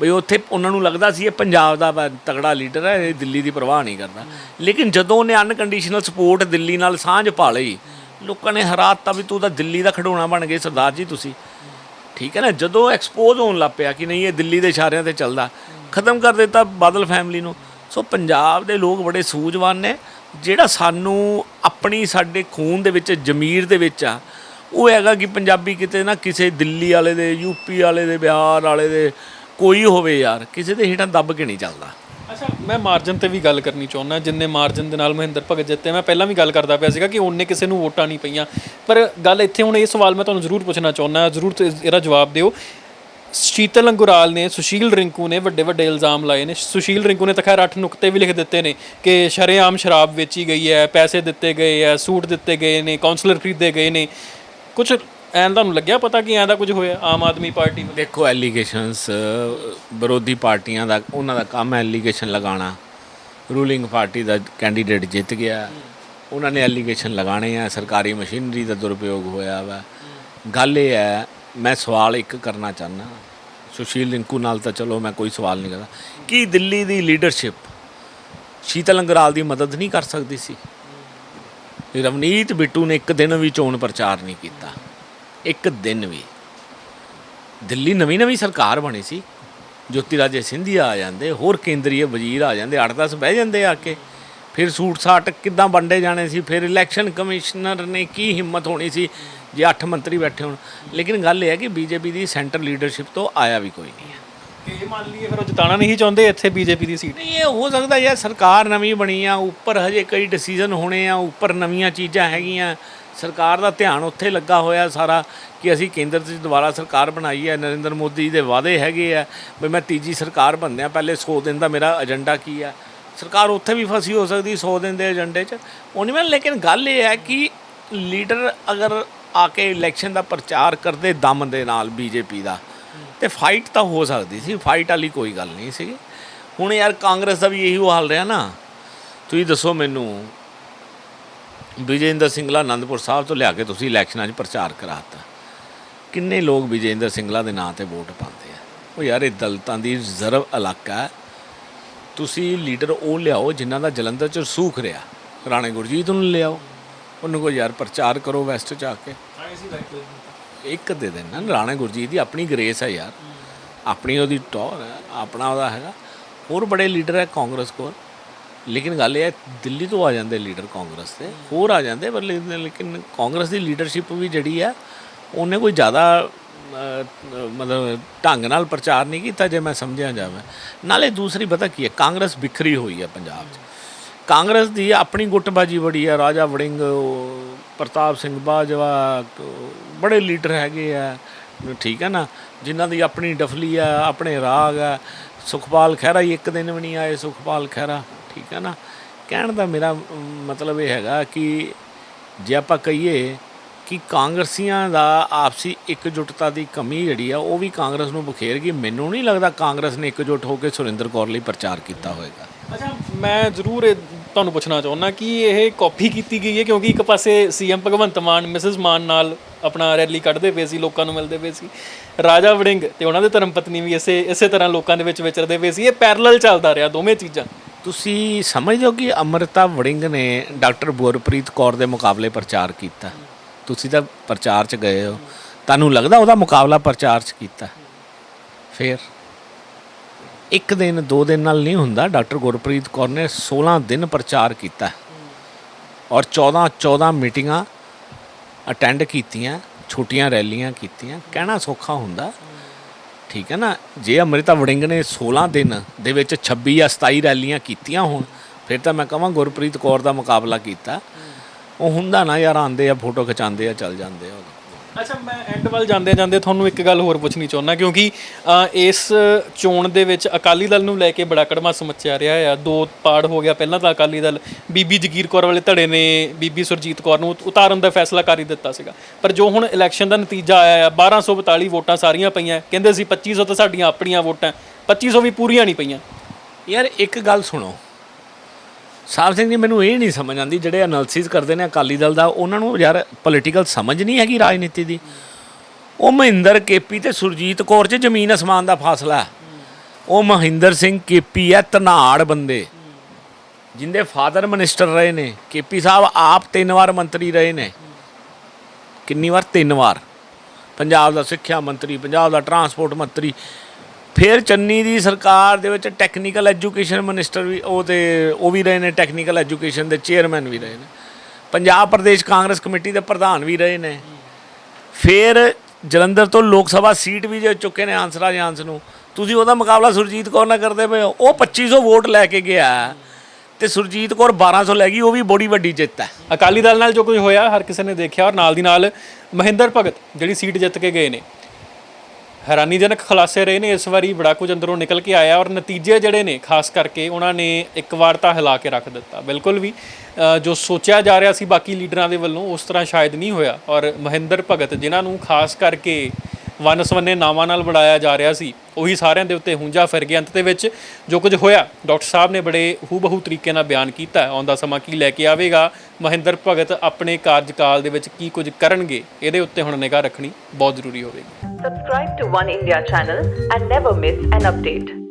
ਬਈ ਉੱਥੇ ਉਹਨਾਂ ਨੂੰ ਲੱਗਦਾ ਸੀ ਇਹ ਪੰਜਾਬ ਦਾ ਵਾ- ਤਗੜਾ ਲੀਡਰ ਹੈ, ਇਹ ਦਿੱਲੀ ਦੀ ਪਰਵਾਹ ਨਹੀਂ ਕਰਦਾ। ਲੇਕਿਨ ਜਦੋਂ ਉਹਨੇ ਅਨਕੰਡੀਸ਼ਨਲ ਸਪੋਰਟ ਦਿੱਲੀ ਨਾਲ ਸਾਂਝ ਪਾ ਲਈ, ਲੋਕਾਂ ਨੇ ਹਰਾਤਾ ਵੀ ਤੂੰ ਤਾਂ ਦਿੱਲੀ ਦਾ ਖਿਡੌਣਾ ਬਣ ਗਏ ਸਰਦਾਰ ਜੀ ਤੁਸੀਂ। ਠੀਕ ਹੈ ਨਾ? ਜਦੋਂ ਐਕਸਪੋਜ਼ ਹੋਣ ਲੱਗ ਪਿਆ ਕਿ ਨਹੀਂ, ਇਹ ਦਿੱਲੀ ਦੇ ਇਸ਼ਾਰਿਆਂ ਤੇ ਚੱਲਦਾ, ਖਤਮ ਕਰ ਦਿੱਤਾ ਬਾਦਲ ਫੈਮਿਲੀ ਨੂੰ। ਸੋ ਪੰਜਾਬ ਦੇ ਲੋਕ ਬੜੇ ਸੂਝਵਾਨ ਨੇ, ਜਿਹੜਾ ਸਾਨੂੰ ਆਪਣੀ ਸਾਡੇ ਖੂਨ ਦੇ ਵਿੱਚ, ਜ਼ਮੀਰ ਦੇ ਵਿੱਚ ਆ, ਉਹ ਹੈਗਾ ਕਿ ਪੰਜਾਬੀ ਕਿਤੇ ਨਾ ਕਿਸੇ ਦਿੱਲੀ ਵਾਲੇ ਦੇ ਯੂਪੀ ਵਾਲੇ ਦੇ, ਬਿਹਾਰ ਵਾਲੇ ਦੇ, ਕੋਈ ਹੋਵੇ ਯਾਰ, ਕਿਸੇ ਦੇ ਹੇਠਾਂ ਦੱਬ ਕੇ ਨਹੀਂ ਚੱਲਦਾ। ਅੱਛਾ, ਮੈਂ ਮਾਰਜਨ ਤੇ ਵੀ ਗੱਲ ਕਰਨੀ ਚਾਹੁੰਦਾ, ਜਿੰਨੇ ਮਾਰਜਨ ਦੇ ਨਾਲ ਮਹਿੰਦਰ ਭਗਤ ਜਿੱਤੇ, ਮੈਂ ਪਹਿਲਾਂ ਵੀ ਗੱਲ ਕਰਦਾ ਪਿਆ ਸੀਗਾ ਕਿ ਉਹਨੇ ਕਿਸੇ ਨੂੰ ਵੋਟਾਂ ਨਹੀਂ ਪਈਆਂ। ਪਰ ਗੱਲ ਇੱਥੇ ਹੁਣ ਇਹ ਸਵਾਲ ਮੈਂ ਤੁਹਾਨੂੰ ਜ਼ਰੂਰ ਪੁੱਛਣਾ ਚਾਹੁੰਦਾ, ਜ਼ਰੂਰ ਇਹਦਾ ਜਵਾਬ ਦਿਓ। ਸ਼ੀਤਲ ਅੰਗੁਰਾਲ ਨੇ, ਸੁਸ਼ੀਲ ਰਿੰਕੂ ਨੇ ਵੱਡੇ ਵੱਡੇ ਇਲਜ਼ਾਮ ਲਾਏ ਨੇ। ਸੁਸ਼ੀਲ ਰਿੰਕੂ ਨੇ ਤਾਂ ਖੈਰ 8 ਨੁਕਤੇ ਵੀ ਲਿਖ ਦਿੱਤੇ ਨੇ ਕਿ ਸ਼ਰੇਆਮ ਸ਼ਰਾਬ ਵੇਚੀ ਗਈ ਹੈ, ਪੈਸੇ ਦਿੱਤੇ ਗਏ ਹੈ, ਸੂਟ ਦਿੱਤੇ ਗਏ ਨੇ ਕਾਉਂਸਲਰ ਖਰੀਦੇ ਗਏ ਨੇ। ਕੁਝ ਐਂ ਤੁਹਾਨੂੰ ਲੱਗਿਆ ਪਤਾ ਕਿ ਐਂ ਦਾ ਕੁਝ ਹੋਇਆ, ਆਮ ਆਦਮੀ ਪਾਰਟੀ ਵੱਲੋਂ ਦੇਖੋ ਐਲੀਗੇਸ਼ਨਸ ਵਿਰੋਧੀ ਪਾਰਟੀਆਂ ਦਾ, ਉਹਨਾਂ ਦਾ ਕੰਮ ਹੈ ਐਲੀਗੇਸ਼ਨ ਲਗਾਉਣਾ। ਰੂਲਿੰਗ ਪਾਰਟੀ ਦਾ ਕੈਂਡੀਡੇਟ ਜਿੱਤ ਗਿਆ। ਉਹਨਾਂ ਨੇ ਐਲੀਗੇਸ਼ਨ ਲਗਾਣੇ ਆ। ਸਰਕਾਰੀ ਮਸ਼ੀਨਰੀ ਦਾ ਦੁਰਉਪਯੋਗ ਹੋਇਆ ਵਾ। ਗੱਲ ਇਹ ਹੈ, ਮੈਂ ਸਵਾਲ ਇੱਕ ਕਰਨਾ ਚਾਹੁੰਦਾ। ਸੁਸ਼ੀਲ ਰਿੰਕੂ ਨਾਲ ਤਾਂ ਚਲੋ ਮੈਂ ਕੋਈ ਸਵਾਲ ਨਹੀਂ ਕਰਦਾ। ਕੀ ਦਿੱਲੀ ਦੀ ਲੀਡਰਸ਼ਿਪ ਸ਼ੀਤਲ ਅੰਗਰਾਲ ਦੀ ਮਦਦ ਨਹੀਂ ਕਰ ਸਕਦੀ ਸੀ? ਰਵਨੀਤ ਬਿੱਟੂ ਨੇ ਇੱਕ ਦਿਨ ਵੀ ਚੋਣ ਪ੍ਰਚਾਰ ਨਹੀਂ ਕੀਤਾ। ਇੱਕ ਦਿਨ ਵੀ। ਦਿੱਲੀ ਨਵੀਂ ਨਵੀਂ ਸਰਕਾਰ ਬਣੀ ਸੀ। ਜੋਤੀ ਰਾਜੇ ਸਿੰਧੀਆ ਆ ਜਾਂਦੇ ਹੋਰ ਕੇਂਦਰੀ ਵਜ਼ੀਰ ਆ ਜਾਂਦੇ 8-10 ਬਹਿ ਜਾਂਦੇ ਆ ਕੇ। ਫਿਰ ਸੂਟ ਸਾਟ ਕਿੱਦਾਂ ਵੰਡੇ ਜਾਣੇ ਸੀ ਫਿਰ ਇਲੈਕਸ਼ਨ ਕਮਿਸ਼ਨਰ ਨੇ ਕੀ ਹਿੰਮਤ ਹੋਣੀ ਸੀ ਜੇ 8 ਮੰਤਰੀ ਬੈਠੇ ਹੋਣ। ਲੇਕਿਨ ਗੱਲ ਇਹ ਹੈ ਕਿ ਬੀਜੇਪੀ ਦੀ ਸੈਂਟਰ ਲੀਡਰਸ਼ਿਪ ਤੋਂ ਆਇਆ ਵੀ ਕੋਈ ਨਹੀਂ ਹੈ। ਇਹ ਮੰਨ ਲਈਏ ਫਿਰ ਉਹ ਜਿਤਾਣਾ ਨਹੀਂ ਚਾਹੁੰਦੇ ਇੱਥੇ ਬੀਜੇਪੀ ਦੀ ਸੀਟ। ਨਹੀਂ ਇਹ ਹੋ ਸਕਦਾ ਯਾਰ ਸਰਕਾਰ ਨਵੀਂ ਬਣੀ ਆ ਉੱਪਰ ਹਜੇ ਕਈ ਡਿਸੀਜਨ ਹੋਣੇ ਆ ਉੱਪਰ ਨਵੀਆਂ ਚੀਜ਼ਾਂ ਹੈਗੀਆਂ। ਸਰਕਾਰ ਦਾ ਧਿਆਨ ਉੱਥੇ ਲੱਗਾ ਹੋਇਆ ਸਾਰਾ ਕਿ ਅਸੀਂ ਕੇਂਦਰ 'ਚ ਦੁਬਾਰਾ ਸਰਕਾਰ ਬਣਾਈ ਹੈ, ਨਰਿੰਦਰ ਮੋਦੀ ਦੇ ਵਾਅਦੇ ਹੈਗੇ ਆ ਵੀ ਮੈਂ ਤੀਜੀ ਸਰਕਾਰ ਬਣਦਿਆਂ ਪਹਿਲੇ 100 ਦਿਨ ਦਾ ਮੇਰਾ ਏਜੰਡਾ ਕੀ ਆ। ਸਰਕਾਰ ਉੱਥੇ ਵੀ ਫਸੀ ਹੋ ਸਕਦੀ 100 ਦਿਨ ਦੇ ਏਜੰਡੇ 'ਚ। ਉਹ ਨਹੀਂ ਮੈਂ, ਲੇਕਿਨ ਗੱਲ ਇਹ ਹੈ ਕਿ ਲੀਡਰ ਅਗਰ ਆ ਕੇ ਇਲੈਕਸ਼ਨ ਦਾ ਪ੍ਰਚਾਰ ਕਰਦੇ ਦਮ ਦੇ ਨਾਲ ਬੀਜੇਪੀ ਦਾ, ਤੇ ਫਾਈਟ ਤਾਂ ਹੋ ਸਕਦੀ ਸੀ, ਫਾਈਟ ਵਾਲੀ ਕੋਈ ਗੱਲ ਨਹੀਂ ਸੀ। ਹੁਣ ਯਾਰ ਕਾਂਗਰਸ ਦਾ ਵੀ ਇਹੀ ਹਾਲ ਰਿਹਾ ਨਾ। ਤੁਸੀਂ ਦੱਸੋ ਮੈਨੂੰ ਵਿਜੇਂਦਰ ਸਿੰਗਲਾ ਆਨੰਦਪੁਰ ਸਾਹਿਬ ਤੋਂ ਲਿਆ ਕੇ ਤੁਸੀਂ ਇਲੈਕਸ਼ਨਾਂ 'ਚ ਪ੍ਰਚਾਰ ਕਰਾਤਾ। ਕਿੰਨੇ ਲੋਕ ਵਿਜੇਂਦਰ ਸਿੰਗਲਾ ਦੇ ਨਾਂ ਤੇ ਵੋਟ ਪਾਉਂਦੇ ਆ? ਉਹ ਯਾਰ, ਇਹ ਦਲਤਾਂ ਦੀ ਰਿਜ਼ਰਵ ਇਲਾਕਾ ਹੈ ਤੁਸੀਂ ਲੀਡਰ ਉਹ ਲਿਆਓ ਜਿਨ੍ਹਾਂ ਦਾ ਜਲੰਧਰ 'ਚ ਰਸੂਖ ਰਿਹਾ। ਰਾਣੇ ਗੁਰਜੀਤ ਨੂੰ ਲਿਆਓ। ਉਹਨੂੰ ਕੋ ਯਾਰ ਪ੍ਰਚਾਰ ਕਰੋ ਵੈਸਟ 'ਚ ਆ ਕੇ। ਇੱਕ ਦੇ ਦੇਣ। ਨਾ ਰਾਣਾ ਗੁਰਜੀਤ ਦੀ ਆਪਣੀ ਗ੍ਰੇਸ ਹੈ ਯਾਰ। ਆਪਣੀ ਉਹਦੀ ਟੌਰ ਹੈ ਆਪਣਾ ਉਹਦਾ ਹੈਗਾ। ਹੋਰ ਬੜੇ ਲੀਡਰ ਹੈ ਕਾਂਗਰਸ ਕੋਲ। ਲੇਕਿਨ ਗੱਲ ਇਹ ਹੈ, ਦਿੱਲੀ ਤੋਂ ਆ ਜਾਂਦੇ ਲੀਡਰ ਕਾਂਗਰਸ ਦੇ, ਹੋਰ ਆ ਜਾਂਦੇ, ਪਰ ਲੇਕਿਨ ਲੇਕਿਨ ਕਾਂਗਰਸ ਦੀ ਲੀਡਰਸ਼ਿਪ ਵੀ ਜਿਹੜੀ ਆ ਉਹਨੇ ਕੋਈ ਜ਼ਿਆਦਾ ਮਤਲਬ ਢੰਗ ਨਾਲ ਪ੍ਰਚਾਰ ਨਹੀਂ ਕੀਤਾ ਜੇ ਮੈਂ ਸਮਝਿਆ ਜਾਵੇ। ਨਾਲੇ ਦੂਸਰੀ ਪਤਾ ਕੀ ਹੈ, ਕਾਂਗਰਸ ਬਿਖਰੀ ਹੋਈ ਹੈ ਪੰਜਾਬ 'ਚ। ਕਾਂਗਰਸ ਦੀ ਆਪਣੀ ਗੁੱਟਬਾਜੀ ਬੜੀ ਹੈ, ਰਾਜਾ ਵੜਿੰਗ ਪ੍ਰਤਾਪ ਸਿੰਘ ਬਾਜਵਾ, ਬੜੇ ਲੀਡਰ ਹੈਗੇ ਆ, ਠੀਕ ਹੈ ਨਾ, ਜਿਨ੍ਹਾਂ ਦੀ ਆਪਣੀ ਡਫਲੀ ਆ ਆਪਣੇ ਰਾਗ ਆ ਸੁਖਪਾਲ ਖਹਿਰਾ ਹੀ ਇੱਕ ਦਿਨ ਵੀ ਨਹੀਂ ਆਏ, ਸੁਖਪਾਲ ਖਹਿਰਾ। ਠੀਕ ਹੈ ਨਾ? ਕਹਿਣ ਦਾ ਮੇਰਾ ਮਤਲਬ ਇਹ ਹੈਗਾ ਕਿ ਜੇ ਆਪਾਂ ਕਹੀਏ ਕਿ ਕਾਂਗਰਸੀਆਂ ਦਾ ਆਪਸੀ ਇਕਜੁੱਟਤਾ ਦੀ ਕਮੀ ਜਿਹੜੀ ਆ, ਉਹ ਵੀ ਕਾਂਗਰਸ ਨੂੰ ਬਖੇਰ ਗਈ। ਮੈਨੂੰ ਨਹੀਂ ਲੱਗਦਾ ਕਾਂਗਰਸ ਨੇ ਇਕਜੁੱਟ ਹੋ ਕੇ ਸੁਰਿੰਦਰ ਕੌਰ ਲਈ ਪ੍ਰਚਾਰ ਕੀਤਾ ਹੋਵੇਗਾ ਅੱਛਾ, ਮੈਂ ਜ਼ਰੂਰ ਇਹ ਤੁਹਾਨੂੰ ਪੁੱਛਣਾ ਚਾਹੁੰਦਾ ਕਿ ਇਹ ਕਾਪੀ ਕੀਤੀ ਗਈ ਹੈ? ਕਿਉਂਕਿ ਇੱਕ ਪਾਸੇ ਸੀਐਮ ਭਗਵੰਤ ਮਾਨ, ਮਿਸਿਸ ਮਾਨ ਨਾਲ ਆਪਣਾ ਰੈਲੀ ਕੱਢਦੇ ਪਏ ਸੀ, ਲੋਕਾਂ ਨੂੰ ਮਿਲਦੇ ਪਏ ਸੀ। ਰਾਜਾ ਵੜਿੰਗ ਤੇ ਉਹਨਾਂ ਦੇ ਧਰਮ ਪਤਨੀ ਵੀ ਇਸੇ ਇਸੇ ਤਰ੍ਹਾਂ ਲੋਕਾਂ ਦੇ ਵਿੱਚ ਵਿਚਰਦੇ ਪਏ ਸੀ। ਇਹ ਪੈਰਲਲ ਚੱਲਦਾ ਰਿਹਾ, ਦੋਵੇਂ ਚੀਜ਼ਾਂ। ਤੁਸੀਂ ਸਮਝਦੇ ਹੋ ਕਿ ਅਮਰਤਾ ਵੜਿੰਗ ਨੇ ਡਾਕਟਰ ਗੁਰਪ੍ਰੀਤ ਕੌਰ ਦੇ ਮੁਕਾਬਲੇ ਪ੍ਰਚਾਰ ਕੀਤਾ? ਤੁਸੀਂ ਤਾਂ ਪ੍ਰਚਾਰ 'ਚ ਗਏ ਹੋ। ਤੁਹਾਨੂੰ ਲੱਗਦਾ ਉਹਦਾ ਮੁਕਾਬਲਾ ਪ੍ਰਚਾਰ 'ਚ ਕੀਤਾ? ਫਿਰ? ਇੱਕ ਦਿਨ, ਦੋ ਦਿਨ ਨਾਲ ਨਹੀਂ ਹੁੰਦਾ, ਡਾਕਟਰ ਗੁਰਪ੍ਰੀਤ ਕੌਰ ਨੇ 16 ਦਿਨ ਪ੍ਰਚਾਰ ਕੀਤਾ। ਔਰ 14 14 ਮੀਟਿੰਗਾਂ ਅਟੈਂਡ ਕੀਤੀਆਂ, ਛੋਟੀਆਂ ਰੈਲੀਆਂ ਕੀਤੀਆਂ। ਕਹਿਣਾ ਸੌਖਾ ਹੁੰਦਾ। ਠੀਕ ਹੈ ਨਾ? ਜੇ ਅੰਮ੍ਰਿਤਾ ਵੜਿੰਗ ਨੇ 16 ਦਿਨ ਦੇ ਵਿੱਚ 26 ਜਾਂ 27 ਰੈਲੀਆਂ ਕੀਤੀਆਂ ਹੋਣ, ਫਿਰ ਤਾਂ ਮੈਂ ਕਹਾਂ ਗੁਰਪ੍ਰੀਤ ਕੌਰ ਦਾ ਮੁਕਾਬਲਾ ਕੀਤਾ। ਉਹ ਹੁੰਦਾ ਨਾ, ਯਾਰ ਆਂਦੇ ਆ, ਫੋਟੋ ਖਿਚਾਉਂਦੇ ਆ, ਚੱਲ ਜਾਂਦੇ ਆ ਅੱਛਾ ਮੈਂ ਐਂਡ ਵੱਲ ਜਾਂਦੇ ਜਾਂਦੇ ਤੁਹਾਨੂੰ ਇੱਕ ਗੱਲ ਹੋਰ ਪੁੱਛਣੀ ਚਾਹੁੰਦਾ ਕਿਉਂਕਿ ਅ, ਇਸ ਚੋਣ ਦੇ ਵਿੱਚ ਅਕਾਲੀ ਦਲ ਨੂੰ ਲੈ ਕੇ ਬੜਾ ਕੜਮਾ ਸਮੱਸਿਆ ਰਿਹਾ ਆ। ਦੋ ਪਾੜ ਹੋ ਗਿਆ ਪਹਿਲਾਂ ਤਾਂ ਅਕਾਲੀ ਦਲ। ਬੀਬੀ ਜਗੀਰ ਕੌਰ ਵਾਲੇ ਧੜੇ ਨੇ ਬੀਬੀ ਸੁਰਜੀਤ ਕੌਰ ਨੂੰ ਉਤਾਰਨ ਦਾ ਫੈਸਲਾ ਕਰ ਹੀ ਦਿੱਤਾ ਸੀਗਾ। ਪਰ ਜੋ ਹੁਣ ਇਲੈਕਸ਼ਨ ਦਾ ਨਤੀਜਾ ਆਇਆ ਆ 1242 ਵੋਟਾਂ ਸਾਰੀਆਂ ਪਈਆਂ। ਕਹਿੰਦੇ ਸੀ 2500 ਤਾਂ ਸਾਡੀਆਂ ਆਪਣੀਆਂ ਵੋਟਾਂ 2500 ਵੀ ਪੂਰੀਆਂ ਨਹੀਂ ਪਈਆਂ। ਯਾਰ ਇੱਕ ਗੱਲ ਸੁਣੋ। ਸਾਹਿਬ ਸਿੰਘ ਜੀ, ਮੈਨੂੰ ਇਹ ਨਹੀਂ ਸਮਝ ਆਉਂਦੀ ਜਿਹੜੇ ਐਨਾਲਿਸਿਸ ਕਰਦੇ ਨੇ ਅਕਾਲੀ ਦਲ ਦਾ, ਉਹਨਾਂ ਨੂੰ ਯਾਰ ਪੋਲੀਟੀਕਲ ਸਮਝ ਨਹੀਂ ਹੈਗੀ ਰਾਜਨੀਤੀ ਦੀ। ਉਹ ਮਹਿੰਦਰ ਕੇਪੀ ਤੇ ਸੁਰਜੀਤ ਕੌਰ 'ਚ ਜ਼ਮੀਨ ਅਸਮਾਨ ਦਾ ਫਾਸਲਾ ਹੈ। ਉਹ ਮਹਿੰਦਰ ਸਿੰਘ ਕੇਪੀ ਹੈ ਤਨਾੜ ਬੰਦੇ। ਜਿੰਦੇ ਫਾਦਰ ਮਿਨਿਸਟਰ ਰਹੇ ਨੇ ਕੇਪੀ ਸਾਹਿਬ ਆਪ ਤਿੰਨ ਵਾਰ ਮੰਤਰੀ ਰਹੇ ਨੇ। ਕਿੰਨੀ ਵਾਰ? ਤਿੰਨ ਵਾਰ। ਪੰਜਾਬ ਦਾ ਸਿੱਖਿਆ ਮੰਤਰੀ, ਪੰਜਾਬ ਦਾ ਟਰਾਂਸਪੋਰਟ ਮੰਤਰੀ ਫਿਰ ਚੰਨੀ ਦੀ ਸਰਕਾਰ ਦੇ ਵਿੱਚ ਟੈਕਨੀਕਲ ਐਜੂਕੇਸ਼ਨ ਮਿਨਿਸਟਰ ਵੀ, ਉਹ ਤੇ, ਉਹ ਵੀ ਰਹੇ ਨੇ ਟੈਕਨੀਕਲ ਐਜੂਕੇਸ਼ਨ ਦੇ ਚੇਅਰਮੈਨ ਵੀ ਰਹੇ ਨੇ। ਪੰਜਾਬ ਪ੍ਰਦੇਸ਼ ਕਾਂਗਰਸ ਕਮੇਟੀ ਦੇ ਪ੍ਰਧਾਨ ਵੀ ਰਹੇ ਨੇ। ਫਿਰ ਜਲੰਧਰ ਤੋਂ ਲੋਕ ਸਭਾ ਸੀਟ ਵੀ ਜੇ ਚੁੱਕੇ ਨੇ ਹੰਸਰਾਜ ਹੰਸ ਨੂੰ, ਤੁਸੀਂ ਉਹਦਾ ਮੁਕਾਬਲਾ ਸੁਰਜੀਤ ਕੌਰ ਨਾਲ ਕਰਦੇ ਪਏ ਹੋ। ਉਹ 2500 ਵੋਟ ਲੈ ਕੇ ਗਿਆ ਤੇ ਸੁਰਜੀਤ ਕੌਰ 1200 ਲੈ ਗਈ, ਉਹ ਵੀ ਬੜੀ ਵੱਡੀ ਜਿੱਤ ਹੈ। ਅਕਾਲੀ ਦਲ ਨਾਲ ਜੋ ਕੁਝ ਹੋਇਆ, ਹਰ ਕਿਸੇ ਨੇ ਦੇਖਿਆ ਔਰ ਨਾਲ ਦੀ ਨਾਲ ਮਹਿੰਦਰ ਭਗਤ ਜਿਹੜੀ ਸੀਟ ਜਿੱਤ ਕੇ ਗਏ ਨੇ। ਹੈਰਾਨੀਜਨਕ ਖੁਲਾਸੇ ਰਹੇ ਨੇ। ਇਸ ਵਾਰੀ ਬੜਾ ਕੁਝ ਅੰਦਰੋਂ ਨਿਕਲ ਕੇ ਆਇਆ ਔਰ ਨਤੀਜੇ ਜਿਹੜੇ ਨੇ, ਖਾਸ ਕਰਕੇ ਉਹਨਾਂ ਨੇ ਇੱਕ ਵਾਰ ਤਾਂ ਹਿਲਾ ਕੇ ਰੱਖ ਦਿੱਤਾ। ਬਿਲਕੁਲ ਵੀ ਜੋ ਸੋਚਿਆ ਜਾ ਰਿਹਾ ਸੀ ਬਾਕੀ ਲੀਡਰਾਂ ਦੇ ਵੱਲੋਂ, ਉਸ ਤਰ੍ਹਾਂ ਸ਼ਾਇਦ ਨਹੀਂ ਹੋਇਆ। ਔਰ ਮਹਿੰਦਰ ਭਗਤ, ਜਿਨ੍ਹਾਂ ਨੂੰ ਖਾਸ ਕਰਕੇ ਵਨਸਵੰਨੇ ਨਾਵਾਂ ਨਾਲ ਬਣਾਇਆ ਜਾ ਰਿਹਾ ਸੀ। ਉਹੀ ਸਾਰਿਆਂ ਦੇ ਉੱਤੇ ਹੁੰਜਾ ਫਿਰ ਗਿਆ। ਅੰਤ ਦੇ ਵਿੱਚ ਜੋ ਕੁਝ ਹੋਇਆ, ਡਾਕਟਰ ਸਾਹਿਬ ਨੇ ਬੜੇ ਹੂਬਹੂ ਤਰੀਕੇ ਨਾਲ ਬਿਆਨ ਕੀਤਾ। ਆਉਂਦਾ ਸਮਾਂ ਕੀ ਲੈ ਕੇ ਆਵੇਗਾ? ਮਹਿੰਦਰ ਭਗਤ ਆਪਣੇ ਕਾਰਜਕਾਲ ਦੇ ਵਿੱਚ ਕੀ ਕੁਝ ਕਰਨਗੇ? ਇਹਦੇ ਉੱਤੇ ਹੁਣ ਨਿਗਾਹ ਰੱਖਣੀ ਬਹੁਤ ਜ਼ਰੂਰੀ ਹੋਵੇਗੀ। Subscribe to One India channel and never miss an update.